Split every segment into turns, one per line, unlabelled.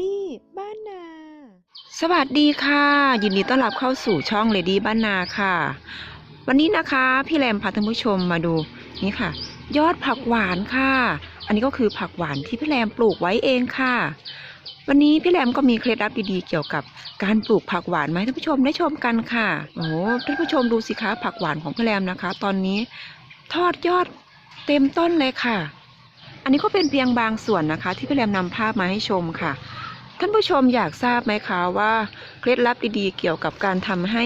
ดี้บ้านนา
สวัสดีค่ะ ยินดีต้อนรับเข้าสู่ช่องเลดี้บ้านนาค่ะ วันนี้นะคะพี่แรมพาท่านผู้ชมมาดูนี่ค่ะ ยอดผักหวานค่ะ อันนี้ก็คือผักหวานที่พี่แรมปลูกไว้เองค่ะ วันนี้พี่แรมก็มีเคล็ดลับดีๆเกี่ยวกับการปลูกผักหวานมาให้ท่านผู้ชมได้ชมกันค่ะโอ้ท่านผู้ชมดูสิคะผักหวานของพี่แรมนะคะ ตอนนี้ทอดยอดเต็มต้นเลยค่ะ นนี้ก็เป็นเพียงบางส่วนนะคะ ที่พี่แรมนำภาพมาให้ชมค่ะ ท่านผู้ชมอยากทราบไหมคะว่าเคล็ดลับดีๆเกี่ยวกับการทำให้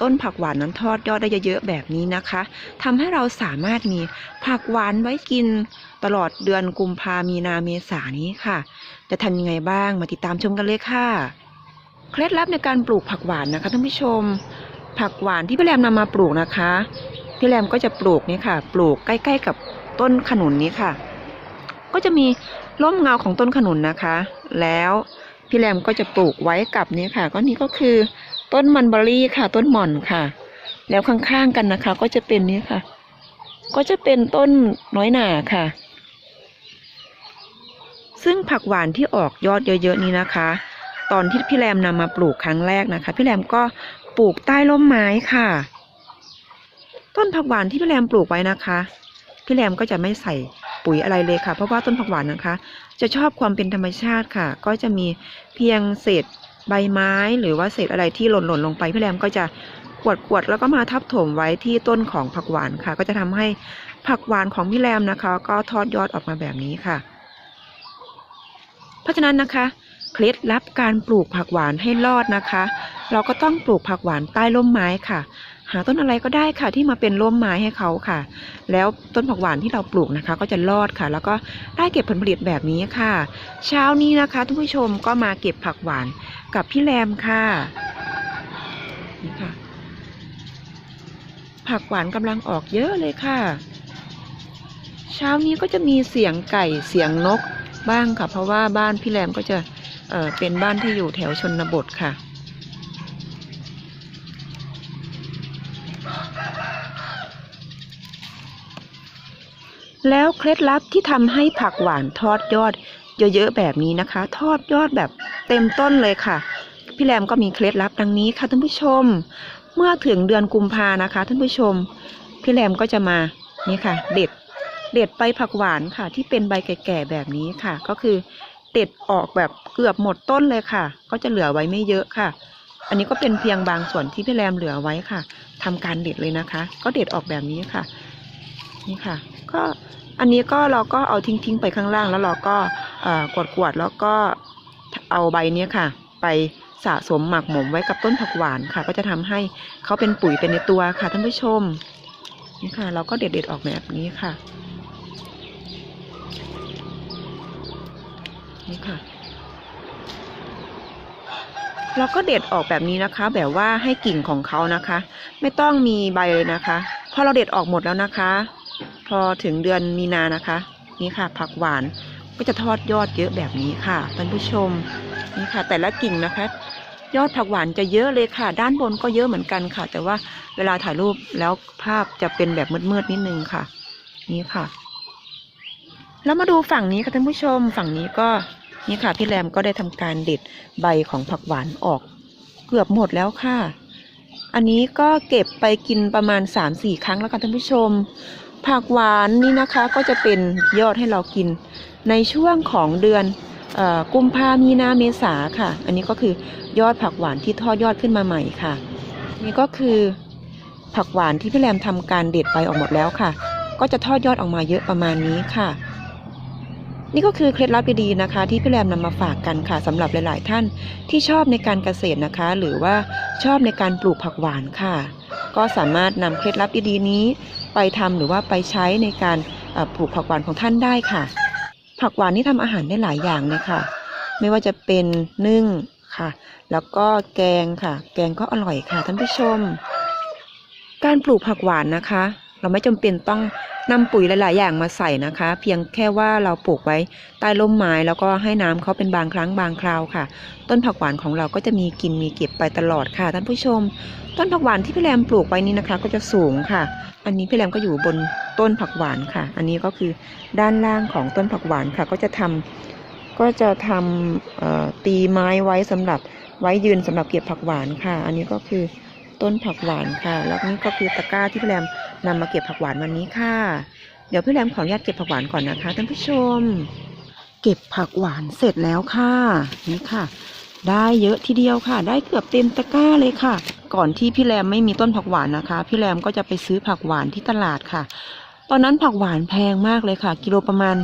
ต้นผักหวานนั้นทอดยอดได้เยอะๆแบบนี้นะคะทำให้เราสามารถมีผักหวานไว้กินตลอดเดือนกุมภามีนาเมษานี้ค่ะ จะทำยังไงบ้างมาติดตามชมกันเลยค่ะ เคล็ดลับในการปลูกผักหวานนะคะท่านผู้ชม ผักหวานที่พี่แรมนำมาปลูกนะคะพี่แรมก็จะปลูกนี่ค่ะ ปลูกใกล้ ๆ กับต้นขนุนนี้ค่ะ ก็จะมีร่มเงาของต้นขนุนนะคะ แล้วพี่แรมก็จะปลูกไว้กับนี้ค่ะ ก็นี่ก็คือต้นมันเบอรี่ค่ะ ต้นหม่อนค่ะ แล้วข้างๆกันนะคะ ก็จะเป็นนี้ค่ะ ก็จะเป็นต้นน้อยหนาค่ะ ซึ่งผักหวานที่ออกยอดเยอะๆนี้นะคะ ตอนที่พี่แรมนำมาปลูกครั้งแรกนะคะ พี่แรมก็ปลูกใต้ร่มไม้ค่ะ ต้นผักหวานที่พี่แรมปลูกไว้นะคะ พี่แรมก็จะไม่ใส่ ปุ๋ยอะไรเลยค่ะ เพราะว่าต้นผักหวานนะคะ จะชอบความเป็นธรรมชาติค่ะ ก็จะมีเพียงเศษใบไม้หรือว่าเศษอะไรที่หล่นหล่นลงไปพี่แรมก็จะกวดกวดแล้วก็มาทับถมไว้ที่ต้นของผักหวานค่ะ ก็จะทำให้ผักหวานของพี่แรมนะคะ ก็ทอดยอดออกมาแบบนี้ค่ะ เพราะฉะนั้นนะคะเคล็ดลับการปลูกผักหวานให้รอดนะคะ เราก็ต้องปลูกผักหวานใต้ร่มไม้ค่ะ หาต้นอะไรก็ได้ค่ะที่มาเป็นร่มไม้ให้เขาค่ะ แล้วต้นผักหวานที่เราปลูกนะคะ ก็จะรอดค่ะ แล้วก็ได้เก็บผลผลิตแบบนี้ค่ะ เช้านี้นะคะทุกผู้ชมก็มาเก็บผักหวานกับพี่แรมค่ะนี่ค่ะ ผักหวานกำลังออกเยอะเลยค่ะ เช้านี้ก็จะมีเสียงไก่เสียงนกบ้างค่ะ เพราะว่าบ้านพี่แรมก็จะเอ่อเป็นบ้านที่อยู่แถวชนบทค่ะ แล้วเคล็ดลับที่ทำให้ผักหวานทอดยอด เยอะๆแบบนี้นะคะ ทอดยอดแบบเต็มต้นเลยค่ะ พี่แรมก็มีเคล็ดลับดังนี้ค่ะท่านผู้ชม เมื่อถึงเดือนกุมภานะคะท่านผู้ชม พี่แรมก็จะมานี่ค่ะ เด็ดเด็ดใบผักหวานค่ะ ที่เป็นใบแก่ๆแบบนี้ค่ะ ก็คือเด็ดออกแบบเกือบหมดต้นเลยค่ะ ก็จะเหลือไว้ไม่เยอะค่ะ อันนี้ก็เป็นเพียงบางส่วนที่พี่แรมเหลือไว้ค่ะทำการเด็ดเลยนะคะ ก็เด็ดออกแบบนี้ค่ะ นี่ค่ะ ก็ อันนี้ก็เราก็เอาทิ้งๆไปข้างล่างแล้วเราก็กดกวดๆแล้วก็เอาใบเนี้ยค่ะ ไปสะสมหมักหมมไว้กับต้นผักหวานค่ะ ก็จะทำให้เขาเป็นปุ๋ยเป็นในตัวค่ะท่านผู้ชมนี่ค่ะ เราก็เด็ดเด็ดๆออกแบบนี้ค่ะ นี่ค่ะ เราก็เด็ดออกแบบนี้นะคะ แบบว่าให้กิ่งของเขานะคะ ไม่ต้องมีใบเลยนะคะ พอเราเด็ดออกหมดแล้วนะคะ พอถึงเดือนมีนานะคะ นี่ค่ะ ผักหวานก็จะทอดยอดเยอะแบบนี้ค่ะท่านผู้ชมนี่ค่ะ แต่ละกิ่งนะคะ ยอดผักหวานจะเยอะเลยค่ะ ด้านบนก็เยอะเหมือนกันค่ะ แต่ว่าเวลาถ่ายรูปแล้วภาพจะเป็นแบบมืดๆนิดนึงค่ะ นี่ค่ะ แล้วมาดูฝั่งนี้ค่ะท่านผู้ชม ฝั่งนี้ก็นี่ค่ะพี่แรมก็ได้ทำการเด็ดใบของผักหวานออก เกือบหมดแล้วค่ะ อันนี้ก็เก็บไปกินประมาณ3-4ครั้งแล้วค่ะท่านผู้ชม ผักหวานนี่นะคะก็จะเป็นยอดให้เรากิน ในช่วงของเดือนอกุมภามีนาเมษาค่ะ อันนี้ก็คือยอดผักหวานที่ทอดยอดขึ้นมาใหม่ค่ะ นี่ก็คือผักหวานที่พี่แรมทำการเด็ดไปออกหมดแล้วค่ะ ก็จะทอดยอดออกมาเยอะประมาณนี้ค่ะ นี่ก็คือเคล็ดลับดีๆนะคะ ที่พี่แรมนำมาฝากกันค่ะสำหรับหลาย ๆ ท่านที่ชอบในการเกษตรนะคะ หรือว่าชอบในการปลูกผักหวานค่ะ ก็สามารถนำเคล็ดลับดีๆนี้ ไปทำหรือว่าไปใช้ในการปลูกผักหวานของท่านได้ค่ะ ผักหวานนี่ทำอาหารได้หลายอย่างเลยค่ะ ไม่ว่าจะเป็นนึ่งค่ะ แล้วก็แกงค่ะ แกงก็อร่อยค่ะท่านผู้ชม การปลูกผักหวานนะคะ เราไม่จำเป็นต้องนำปุ๋ยหลาย ๆ อย่างมาใส่นะคะ เพียงแค่ว่าเราปลูกไว้ใต้ร่มไม้แล้วก็ให้น้ำเขาเป็นบางครั้งบางคราวค่ะ ต้นผักหวานของเราก็จะมีกินมีเก็บไปตลอดค่ะท่านผู้ชม ต้นผักหวานที่พี่แรมปลูกไว้นี้นะคะ ก็จะสูงค่ะ อันนี้พี่แรมก็อยู่บนต้นผักหวานค่ะ อันนี้ก็คือด้านล่างของต้นผักหวานค่ะ ก็จะทำก็จะทำตีไม้ไว้สำหรับไว้ยืนสำหรับเก็บผักหวานค่ะ อันนี้ก็คือ ต้นผักหวานค่ะ แล้วนี่ก็คือตะกร้าที่พี่แรมนำมาเก็บผักหวานวันนี้ค่ะ เดี๋ยวพี่แรมขออนุญาตเก็บผักหวานก่อนนะคะท่านผู้ชม เก็บผักหวานเสร็จแล้วค่ะนี่ค่ะ ได้เยอะทีเดียวค่ะ ได้เกือบเต็มตะกร้าเลยค่ะ ก่อนที่พี่แรมไม่มีต้นผักหวานนะคะ พี่แรมก็จะไปซื้อผักหวานที่ตลาดค่ะ ตอนนั้นผักหวานแพงมากเลยค่ะ กิโลประมาณ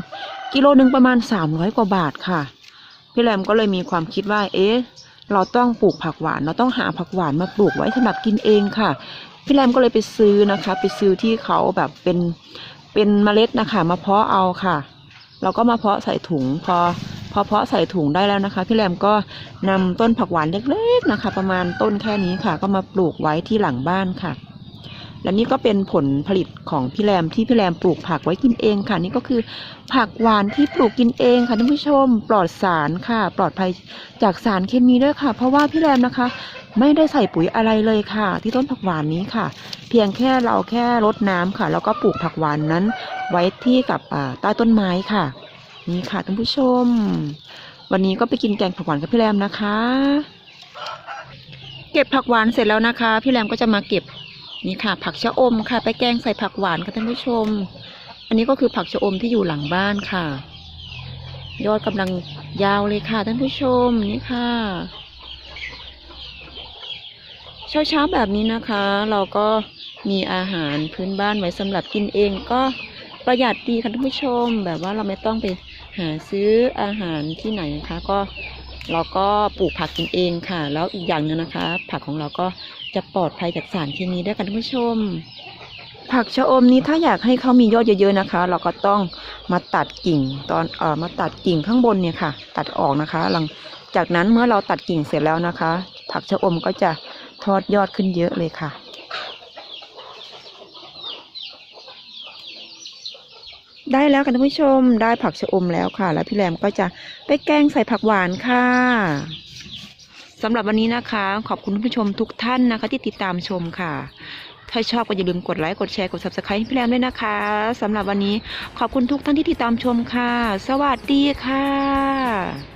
กิโลหนึ่งประมาณสามร้อยกว่าบาทค่ะ พี่แรมก็เลยมีความคิดว่าเอ๊ะ เราต้องปลูกผักหวาน เราต้องหาผักหวานมาปลูกไว้สำหรับกินเองค่ะ พี่แรมก็เลยไปซื้อนะคะ ไปซื้อที่เขาแบบเป็นเป็นเมล็ดนะคะมาเพาะเอาค่ะ เราก็มาเพาะใส่ถุงพอพอเพาะใส่ถุงได้แล้วนะคะ พี่แรมก็นำต้นผักหวานเล็กๆนะคะ ประมาณต้นแค่นี้ค่ะ ก็มาปลูกไว้ที่หลังบ้านค่ะ และนี่ก็เป็นผลผลิตของพี่แรมที่พี่แรมปลูกผักไว้กินเองค่ะ นี่ก็คือผักหวานที่ปลูกกินเองค่ะท่านผู้ชม ปลอดสารค่ะ ปลอดภัยจากสารเคมีด้วยค่ะ เพราะว่าพี่แรมนะคะ ไม่ได้ใส่ปุ๋ยอะไรเลยค่ะ ที่ต้นผักหวานนี้ค่ะ เพียงแค่เราแค่รดน้ำค่ะ แล้วก็ปลูกผักหวานนั้น ไว้ที่กับใต้ต้นไม้ค่ะ นี่ค่ะท่านผู้ชม วันนี้ก็ไปกินแกงผักหวานกับพี่แรมนะคะ เก็บผักหวานเสร็จแล้วนะคะ พี่แรมก็จะมาเก็บ นี่ค่ะ ผักชะอมค่ะ ไปแกงใส่ผักหวานค่ะท่านผู้ชม อันนี้ก็คือผักชะอมที่อยู่หลังบ้านค่ะ ยอดกำลังยาวเลยค่ะท่านผู้ชมนี่ค่ะ เช้าเช้าๆแบบนี้นะคะ เราก็มีอาหารพื้นบ้านไว้สำหรับกินเองก็ประหยัดดีค่ะท่านผู้ชม แบบว่าเราไม่ต้องไปหาซื้ออาหารที่ไหนนะคะ ก็ เราก็ปลูกผักกินเองค่ะ แล้วอีกอย่างหนึงนะคะ ผักของเราก็จะปลอดภัยจากสารเคมีด้วยค่ะท่านผู้ชม ผักชะอมนี้ถ้าอยากให้เขามียอดเยอะๆนะคะ เราก็ต้องมาตัดกิ่งตอนเอ่อมาตัดกิ่งข้างบนเนี่ยค่ะ ตัดออกนะคะ หลังจากนั้นเมื่อเราตัดกิ่งเสร็จแล้วนะคะ ผักชะอมก็จะทอดยอดขึ้นเยอะเลยค่ะ ได้แล้วค่ะท่านผู้ชมได้ผักชะอมแล้วค่ะ แล้วพี่แรมก็จะไปแกงใส่ผักหวานค่ะสำหรับวันนี้นะคะ ขอบคุณท่านผู้ชมทุกท่านนะคะ ที่ติดตามชมค่ะ ถ้าชอบก็อย่าลืมกดไลค์กดแชร์กด subscribe ให้พี่แรมด้วยนะคะสำหรับวันนี้ขอบคุณทุกท่านที่ติดตามชมค่ะ สวัสดีค่ะ